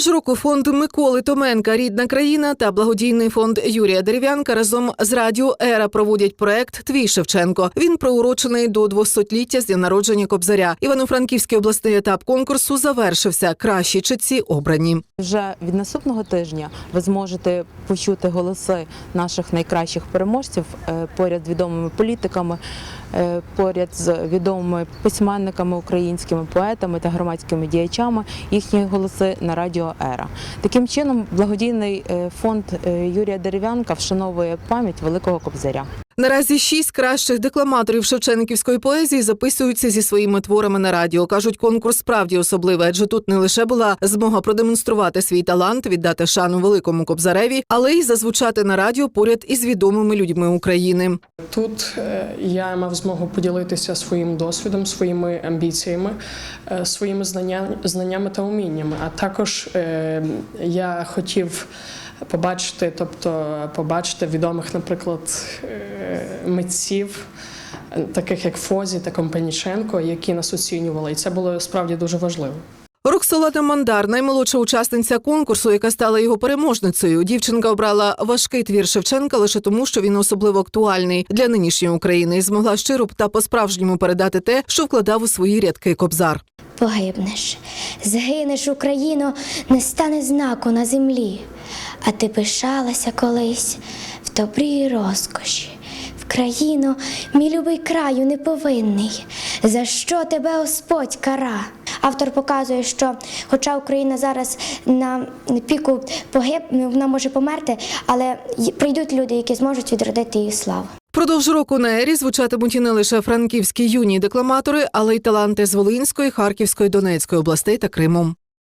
Продовж року фонд Миколи Томенка Рідна країна та благодійний фонд Юрія Дерев'янка разом з радіо Ера проводять проект Твій Шевченко. Він приурочений до 200-ліття з дня народження Кобзаря. Івано-Франківський обласний етап конкурсу завершився. Кращі читці обрані. Вже від наступного тижня ви зможете почути голоси наших найкращих переможців е, поряд з відомими політиками, е, поряд з відомими письменниками українськими поетами та громадськими діячами. Їхні голоси на радіо Ера. Таким чином, благодійний е, фонд е, Юрія Дерев'янка вшановує пам'ять великого кобзаря. Наразі шість кращих декламаторів шевченківської поезії записуються зі своїми творами на радіо. кажуть, конкурс справді особливий, адже тут не лише була змога продемонструвати свій талант, віддати шану великому кобзареві, але й зазвучати на радіо поряд із відомими людьми України. Тут е, я мав змогу поділитися своїм досвідом, своїми амбіціями, е, своїми знання- знаннями та уміннями. А також е, я хотів побачити, тобто побачити відомих, наприклад, е, митців. Таких як Фозі та Компаніченко, які нас оцінювали, і це було справді дуже важливо. Роксолана Мандар, наймолодша учасниця конкурсу, яка стала його переможницею. Дівчинка обрала важкий твір Шевченка лише тому, що він особливо актуальний для нинішньої України і змогла щиро та по-справжньому передати те, що вкладав у свої рядки Кобзар. Погибнеш, згинеш Україно, не стане знаку на землі, а ти пишалася колись в добрі розкоші. В країну, мій любий краю неповинний, за що тебе Господь кара. Автор показує, що хоча Україна зараз на піку погиб, вона може померти, але прийдуть люди, які зможуть відродити її славу. Продовж року на ері звучатимуть і не лише франківські юні декламатори, але й таланти з Волинської, Харківської, Донецької областей та Криму.